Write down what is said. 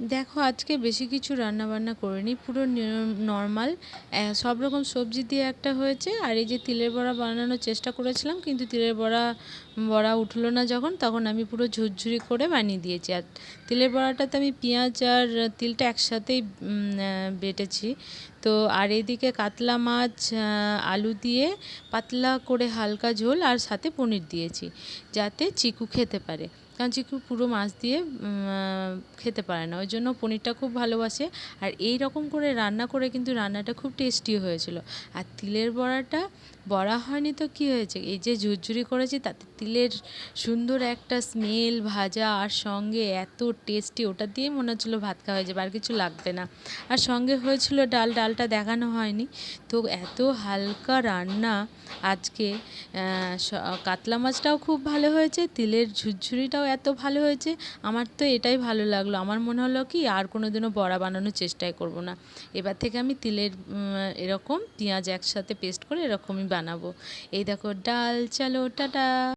দেখো, আজকে বেশি কিছু রান্না বান্না করিনি, পুরো নর্মাল সব রকম সবজি দিয়ে একটা হয়েছে, আর এই যে তিলের বড়া বানানোর চেষ্টা করেছিলাম, কিন্তু তিলের বড়া বড়া উঠল না যখন, তখন আমি পুরো ঝুরঝুরি করে বানিয়ে দিয়েছি। আর তিলের বড়াটাতে আমি পেঁয়াজ আর তিলটা একসাথেই বেটেছি। তো আর এদিকে কাতলা মাছ আলু দিয়ে পাতলা করে হালকা ঝোল, আর সাথে পনির দিয়েছি, যাতে চিকু খেতে পারে। কারণ চিকু পুরো মাছ দিয়ে খেতে পারে না। ওই জন্য পনিরটা খুব ভালোবাসে। আর এই রকম করে রান্না করে কিন্তু রান্নাটা খুব টেস্টি হয়েছিল। আর তিলের বড়াটা, বড়া হয়নি তো কী হয়েছে? এই যে ঝুরঝুরি করেছি, তাতে তিলের সুন্দর একটা স্মেল ভাজা আর সঙ্গে এত টেস্টি, ওটা দিয়ে মনে হচ্ছিল ভাত খাওয়া হয়ে যাবে, আর কিছু লাগবে না। আর সঙ্গে হয়েছিল ডাল, ডালটা দেখানো হয়নি। তো এত হালকা রান্না আজকে কাতলা মাছটাও খুব ভালো হয়েছে, তিলের ঝুরঝুরিটাও এত ভালো হয়েছে, আমার তো এটাই ভালো লাগল। আমার মনে হলো কি, আর কোনো দিনও বড়া বানানোর চেষ্টাই করব না। এবার থেকে আমি তিলের এরকম পেঁয়াজ একসাথে পেস্ট করে এরকমই বানাবো। এই দেখো, ডাল, চলো, টাটা।